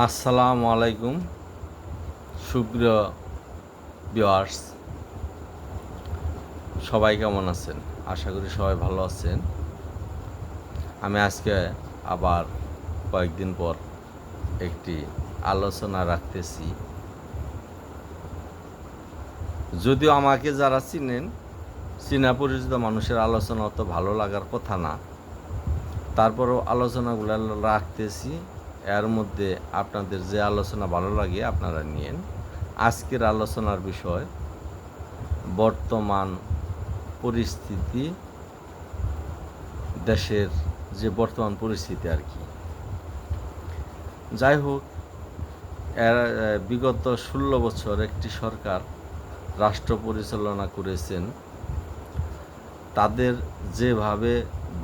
আসসালামু আলাইকুম, সুপ্রিয় ভিওয়ার্স সবাই কেমন আছেন? আশা করি সবাই ভালো আছেন। আমি আজকে আবার কয়েকদিন পর একটি আলোচনা রাখতেছি। যদিও আমাকে যারা চিনেন, চীনা পরিচিত মানুষের আলোচনা অত ভালো লাগার কথা না। তারপরও আলোচনাগুলো রাখতেছি। এর মধ্যে আপনাদের যে আলোচনা ভালো লাগে আপনারা নিয়েন। আজকের আলোচনার বিষয়, বর্তমান পরিস্থিতি, দেশের যে বর্তমান পরিস্থিতি আর কি। যাই হোক বিগত ষোলো বছর একটি সরকার রাষ্ট্র পরিচালনা করেছেন। তাদের যেভাবে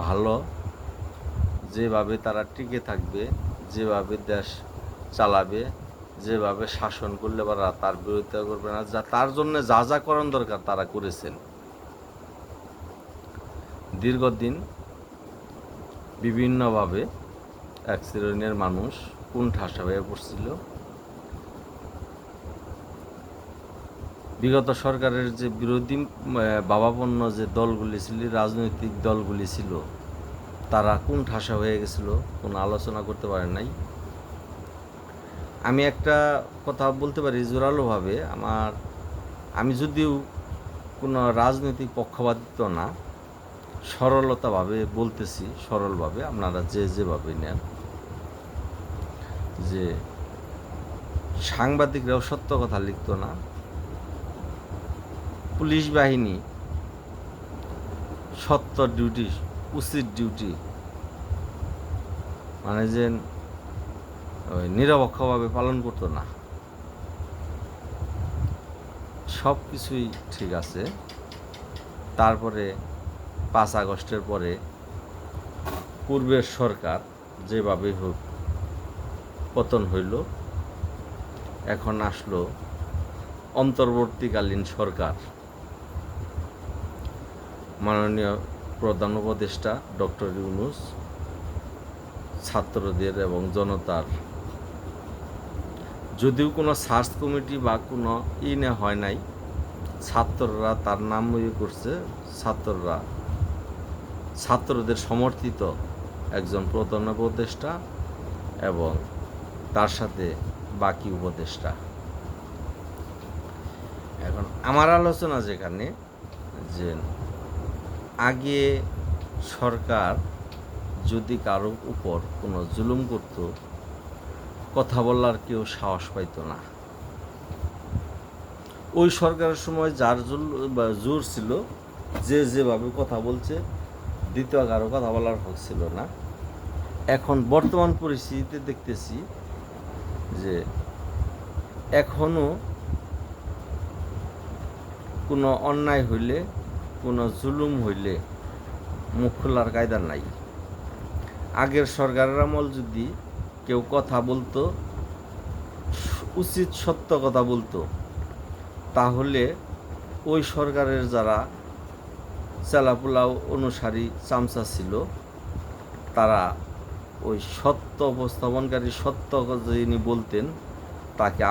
ভালো, যেভাবে তারা টিকে থাকবে যেভাবে দেশ চালাবে যেভাবে শাসন করলে বা তার বিরোধিতা করবে না যা তার জন্য যা যা করণ দরকার তারা করেছেন। দীর্ঘদিন বিভিন্নভাবে এক শ্রেণির মানুষ কুণ্ঠাসা হয়ে পড়ছিল। বিগত সরকারের যে বিরোধী আহ, ভাবাপন্ন যে দলগুলি ছিল রাজনৈতিক দলগুলি ছিল তারা কোন ঠাসা হয়ে গেছিল, কোনো আলোচনা করতে পারেন নাই। আমি একটা কথা বলতে পারি জোরালোভাবে, আমার, আমি যদিও কোনো রাজনৈতিক পক্ষপাতিত্ব না, সরলতাভাবে বলতেছি, সরলভাবে, আপনারা যে যেভাবে নেন। যে সাংবাদিকরাও সত্য কথা লিখতো না। পুলিশ বাহিনী সত্য ডিউটি উচিত ডিউটি মানে যে ওই নিরপেক্ষভাবে পালন করতো না। সব কিছুই ঠিক আছে। তারপরে পাঁচ আগস্টের পরে পূর্বের সরকার যেভাবে হোক পতন হইল, এখন আসলো অন্তর্বর্তীকালীন সরকার। মাননীয় প্রধান উপদেষ্টা ডক্টর ইউনুস, ছাত্রদের এবং জনতার। যদিও কোনো সার্চ কমিটি বা কোনো ই না হয় নাই, ছাত্ররা তার নাম ইয়ে করছে, ছাত্ররা, ছাত্রদের সমর্থিত একজন প্রধান উপদেষ্টা এবং তার সাথে বাকি উপদেষ্টা। এখন আমার আলোচনা যেখানে, যে আগে সরকার যদি কারও উপর কোনো জুলুম করত, কথা বলার কেউ সাহস পাইতো না। ওই সরকারের সময় যার জোর ছিল, যে যেভাবে কথা বলছে, দ্বিতীয় কারও কথা বলার হক ছিল না। এখন বর্তমান পরিস্থিতিতে দেখতেছি যে এখনও কোনো অন্যায় হইলে কোনো জুলুম হইলে মুখ খোলার কায়দা নাই। আগের সরকারের আমল যদি কেউ কথা বলতো, উচিত সত্য কথা বলতো, তাহলে ওই সরকারের যারা চেলাপুলাও অনুসারী চামচা ছিল, তারা ওই সত্য উপস্থাপনকারী সত্য যিনি বলতেন, তাকে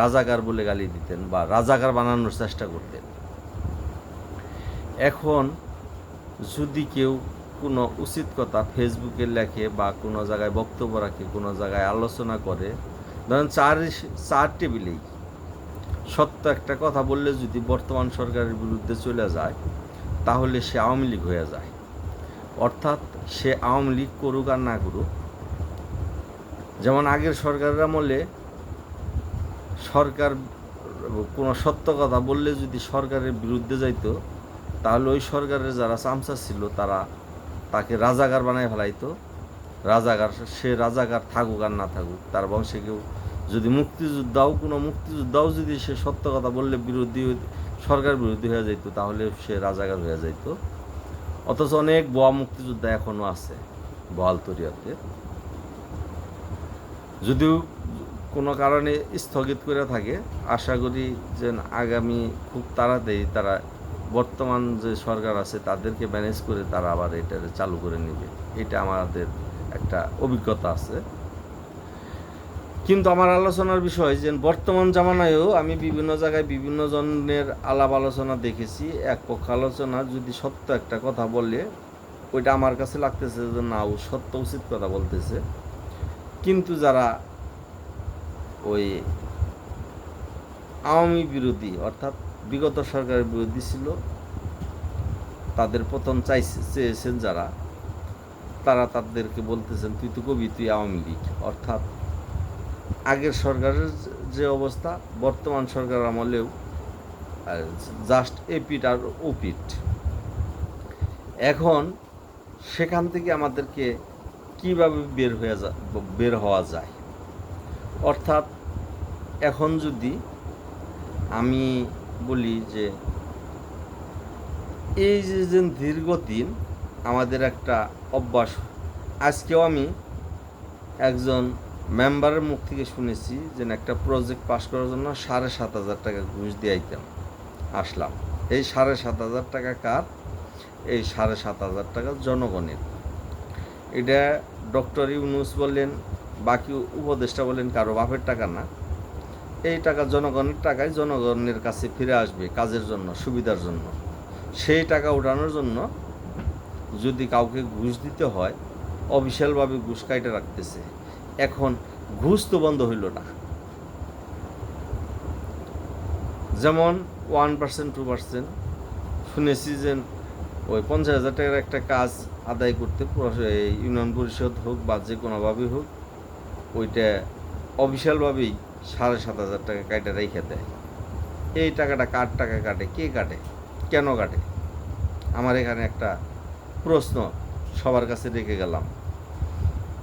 রাজাকার বলে গালি দিতেন বা রাজাকার বানানোর চেষ্টা করতেন। এখন যদি কেউ কোনো উচিত কথা ফেসবুকে লেখে বা কোনো জায়গায় বক্তব্য রাখে, কোনো জায়গায় আলোচনা করে, ধরেন চার চার টেবিলেই সত্য একটা কথা বললে যদি বর্তমান সরকারের বিরুদ্ধে চলে যায়, তাহলে সে আওয়ামী লীগ হয়ে যায়। অর্থাৎ সে আওয়ামী লীগ করুক আর না করুক, যেমন আগের সরকারের আমলে সরকার কোনো সত্য কথা বললে যদি সরকারের বিরুদ্ধে যাইতো তাহলে ওই সরকারের যারা চামচা ছিল, তারা তাকে রাজাগার বানায় ফেলাইতো। রাজাগার সে রাজাগার থাকুক আর না থাকুক, তার বংশে কেউ যদি মুক্তিযোদ্ধাও, কোনো মুক্তিযোদ্ধাও যদি সে সত্য কথা বললে বিরোধী সরকার বিরোধী হয়ে যাইতো, তাহলে সে রাজাগার হয়ে যাইতো। অথচ অনেক বোয়া মুক্তিযোদ্ধা এখনও আছে বহালতরিয়াতে যদিও কোনো কারণে স্থগিত করে থাকে, আশা করি যে আগামী খুব তাড়াতাড়ি তারা বর্তমান যে সরকার আছে, তাদেরকে ম্যানেজ করে তারা আবার এটা চালু করে নেবে। এটা আমাদের একটা অভিজ্ঞতা আছে। কিন্তু আমার আলোচনার বিষয় যে বর্তমান জামানায়ও আমি বিভিন্ন জায়গায় বিভিন্ন জনের আলাপ আলোচনা দেখেছি। এক পক্ষ আলোচনা যদি সত্য একটা কথা বলে, ওইটা আমার কাছে লাগতেছে যে না, ও সত্য উচিত কথা বলতেছে। কিন্তু যারা ওই আওয়ামী বিরোধী অর্থাৎ বিগত সরকারের বিরোধী ছিল। তাদের পতন চাইছে, চেয়েছেন যারা। তারা তাদেরকে বলতেছেন, তুই তো কবি, তুই আওয়ামী লীগ। অর্থাৎ আগের সরকারের যে অবস্থা, বর্তমান সরকার আমলেও জাস্ট এপিট আর ওপিট এখন সেখান থেকে আমাদেরকে কীভাবে বের হয়ে যা, বের হওয়া যায়? অর্থাৎ এখন যদি আমি বলি যে এই যে যে দীর্ঘদিন আমাদের একটা অভ্যাস, আজকেও আমি একজন মেম্বারের মুখ থেকে শুনেছি যে একটা প্রজেক্ট পাস করার জন্য সাড়ে সাত হাজার টাকা ঘুষ দিয়ে আইতাম, আসলাম। এই সাড়ে সাত হাজার টাকা কার? এই সাড়ে সাত হাজার টাকা জনগণের। এটা ডক্টর ইউনুস বললেন, বাকি উপদেষ্টা বলেন কারও বাপের টাকা না। এই টাকা জনগণের টাকায় জনগণের কাছে ফিরে আসবে কাজের জন্য, সুবিধার জন্য। সেই টাকা উঠানোর জন্য যদি কাউকে ঘুষ দিতে হয় অফিসিয়ালভাবে ঘুষ কাইটে রাখতেছে। এখন ঘুষ তো বন্ধ হইল না। যেমন ওয়ান পার্সেন্ট, টু পার্সেন্ট শুনেছি যে ওই পঞ্চাশ হাজার টাকার একটা কাজ আদায় করতে ইউনিয়ন পরিষদ হোক বা যে কোনোভাবেই হোক, ওইটা অফিসিয়ালভাবেই সাড়ে সাত হাজার টাকা কাইটা রেখে দেয়। এই টাকাটা কার টাকা কাটে? কে কাটে? কেন কাটে? আমার এখানে একটা প্রশ্ন সবার কাছে রেখে গেলাম।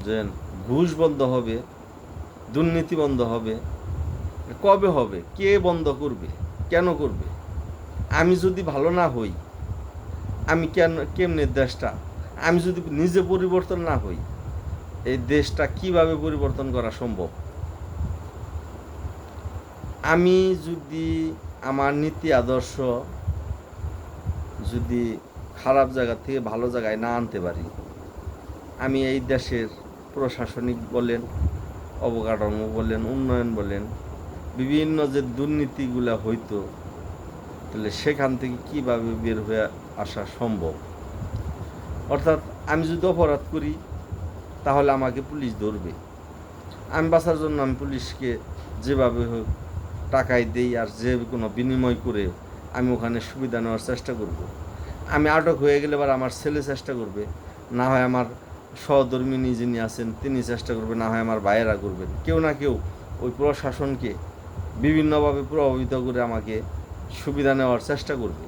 যে ঘুষ বন্ধ হবে, দুর্নীতি বন্ধ হবে, কবে হবে? কে বন্ধ করবে? কেন করবে? আমি যদি ভালো না হই, আমি কেন, কেমনে দেশটা? আমি যদি নিজে পরিবর্তন না হই, এই দেশটা কীভাবে পরিবর্তন করা সম্ভব? আমি যদি আমার নীতি আদর্শ যদি খারাপ জায়গা থেকে ভালো জায়গায় না আনতে পারি, আমি এই দেশের প্রশাসনিক বলেন, অবকাঠামো বলেন, উন্নয়ন বলেন, বিভিন্ন যে দুর্নীতিগুলো হইতো, তাহলে সেখান থেকে কীভাবে বের হয়ে আসা সম্ভব? অর্থাৎ আমি যদি অপরাধ করি, তাহলে আমাকে পুলিশ ধরবে। আমি বাঁচার জন্য আমি পুলিশকে যেভাবে হোক টাকাই দেই আর যে কোনো বিনিময় করে আমি ওখানে সুবিধা নেওয়ার চেষ্টা করব। আমি আটক হয়ে গেলে এবার আমার ছেলে চেষ্টা করবে। না হয় আমার সহধর্মিনী যিনি আছেন, তিনি চেষ্টা করবে, না হয় আমার ভাইয়েরা করবেন কেউ না কেউ ওই প্রশাসনকে বিভিন্নভাবে প্রভাবিত করে আমাকে সুবিধা নেওয়ার চেষ্টা করবে।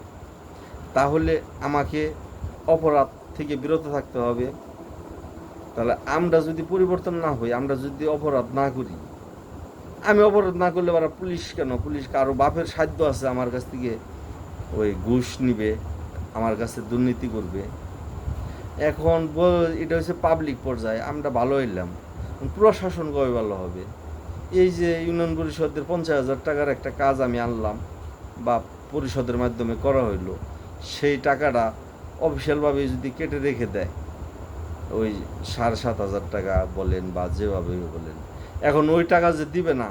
তাহলে আমাকে অপরাধ থেকে বিরত থাকতে হবে। তাহলে আমরা যদি পরিবর্তন না হই, আমরা যদি অপরাধ না করি আমি অপরাধ না করলে এবার পুলিশ কেন? পুলিশ কারও বাপের সাধ্য আছে আমার কাছ থেকে। ওই ঘুষ নিবে, আমার কাছে দুর্নীতি করবে। এখন বল- এটা হচ্ছে পাবলিক পর্যায়ে, আমরা ভালো হইলাম। প্রশাসন কবে ভালো হবে? এই যে ইউনিয়ন পরিষদের পঞ্চাশ হাজার টাকার একটা কাজ আমি আনলাম বা পরিষদের মাধ্যমে করা হইল, সেই টাকাটা অফিসিয়ালভাবে যদি কেটে রেখে দেয়, ওই সাড়ে সাত হাজার টাকা বলেন বা যেভাবে বলেন এখন ওই টাকা যে দিবে না,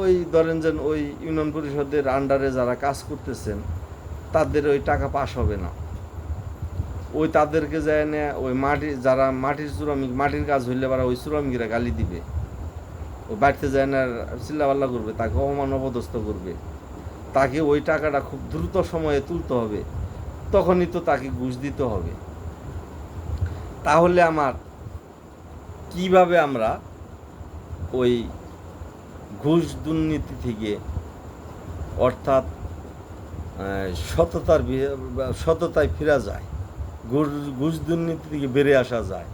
ওই ধরেন যে ওই ইউনিয়ন পরিষদের আন্ডারে যারা কাজ করতেছেন, তাদের ওই টাকা পাস হবে না। ওই তাদেরকে যায় না ওই মাটি, যারা মাটির শ্রমিক, মাটির কাজ হইলে পারা ওই শ্রমিকরা গালি দিবে। ওই বাড়িতে যায় না চিল্লাপাল্লা করবে, তাকে অপমান অপদস্থ করবে। তাকে ওই টাকাটা খুব দ্রুত সময়ে তুলতে হবে, তখনই তো তাকে ঘুষ দিতে হবে। তাহলে আমার, কীভাবে আমরা ওই ঘুষ দুর্নীতি থেকে, অর্থাৎ সততার সততায় ফেরা যায়, ঘুষ ঘুষ দুর্নীতি থেকে বেড়ে আসা যায়।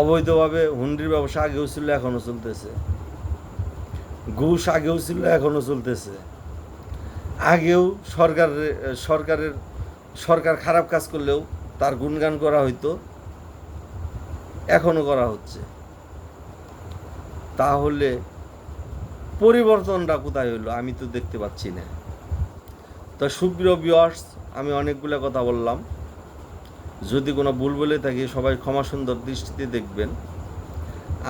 অবৈধভাবে হুন্ডির ব্যবসা আগেও ছিল, এখনও চলতেছে। ঘুষ আগেও ছিল, এখনও চলতেছে। আগেও সরকারের সরকারের, সরকার খারাপ কাজ করলেও তার গুণগান করা হইতো, এখনও করা হচ্ছে। তাহলে পরিবর্তনটা কোথায় হইল আমি তো দেখতে পাচ্ছি না। তো সুপ্রিয় বিয়ার্স আমি অনেকগুলো কথা বললাম। যদি কোনো ভুল বলে থাকি, সবাই ক্ষমা সুন্দর দৃষ্টিতে দেখবেন।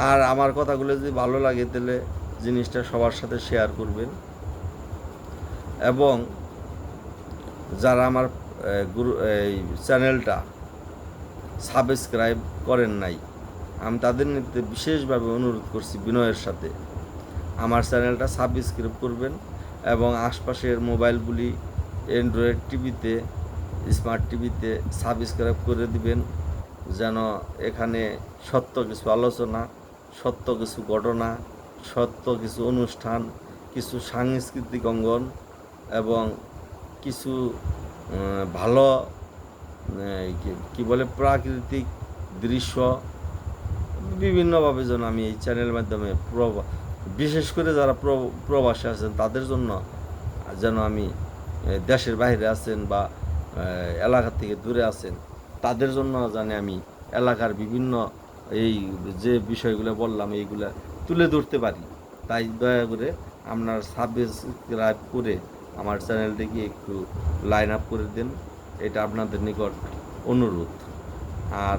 আর আমার কথাগুলো যদি ভালো লাগে, তাহলে জিনিসটা সবার সাথে শেয়ার করবেন। এবং যারা আমার গ্রু, এই চ্যানেলটা সাবস্ক্রাইব করেন নাই আমি তাদের নিতে বিশেষভাবে অনুরোধ করছি বিনয়ের সাথে। আমার চ্যানেলটা সাবস্ক্রাইব করবেন এবং আশপাশের মোবাইলগুলি অ্যান্ড্রয়েড টিভিতে, স্মার্ট টিভিতে সাবস্ক্রাইব করে দিবেন, যেন এখানে সত্য কিছু আলোচনা, সত্য কিছু ঘটনা, সত্য কিছু অনুষ্ঠান, কিছু সাংস্কৃতিক অঙ্গন এবং কিছু ভালো কি বলে, প্রাকৃতিক দৃশ্য বিভিন্নভাবে যেন আমি এই চ্যানেলের মাধ্যমে বিশেষ করে যারা প্র- প্রবাসী আছেন, তাদের জন্য যেন আমি দেশের বাইরে আছেন বা এলাকা থেকে দূরে আছেন, তাদের জন্য জানি আমি এলাকার বিভিন্ন এই যে বিষয়গুলো বললাম, এইগুলো তুলে ধরতে পারি। তাই দয়া করে আপনার সাবস্ক্রাইব করে আমার চ্যানেলটিকে একটু লাইন আপ করে দেন। এটা আপনাদের নিকট অনুরোধ। আর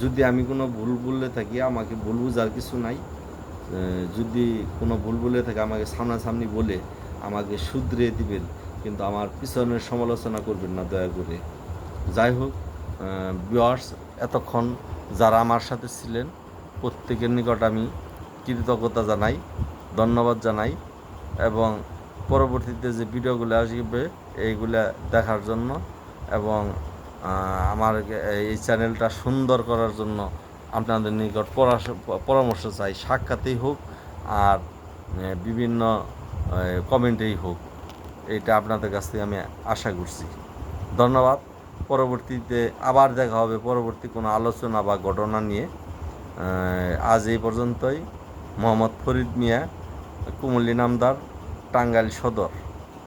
যদি আমি কোনো ভুল বললে থাকি, আমাকে ভুল বুঝার কিছু নাই। যদি কোনো ভুল বলে থাকে, আমাকে সামনাসামনি বলে আমাকে শুধরে দিবেন, কিন্তু আমার পিছনের সমালোচনা করবেন না, দয়া করে। যাই হোক বিয়ার্স এতক্ষণ যারা আমার সাথে ছিলেন, প্রত্যেকের নিকট আমি কৃতজ্ঞতা জানাই, ধন্যবাদ জানাই এবং পরবর্তীতে যে ভিডিওগুলো আসবে, এইগুলা দেখার জন্য এবং আমার এই চ্যানেলটা সুন্দর করার জন্য আপনাদের নিকট পরামর্শ চাই। সাক্ষাতেই হোক আর বিভিন্ন কমেন্টেই হোক। এটা আপনাদের কাছ থেকে আমি আশা করছি। ধন্যবাদ। পরবর্তীতে আবার দেখা হবে পরবর্তী কোনো আলোচনা বা ঘটনা নিয়ে। আজ এই পর্যন্তই। মোহাম্মদ ফরিদ মিয়া, কুমলি নামদার, টাঙ্গাইল সদর।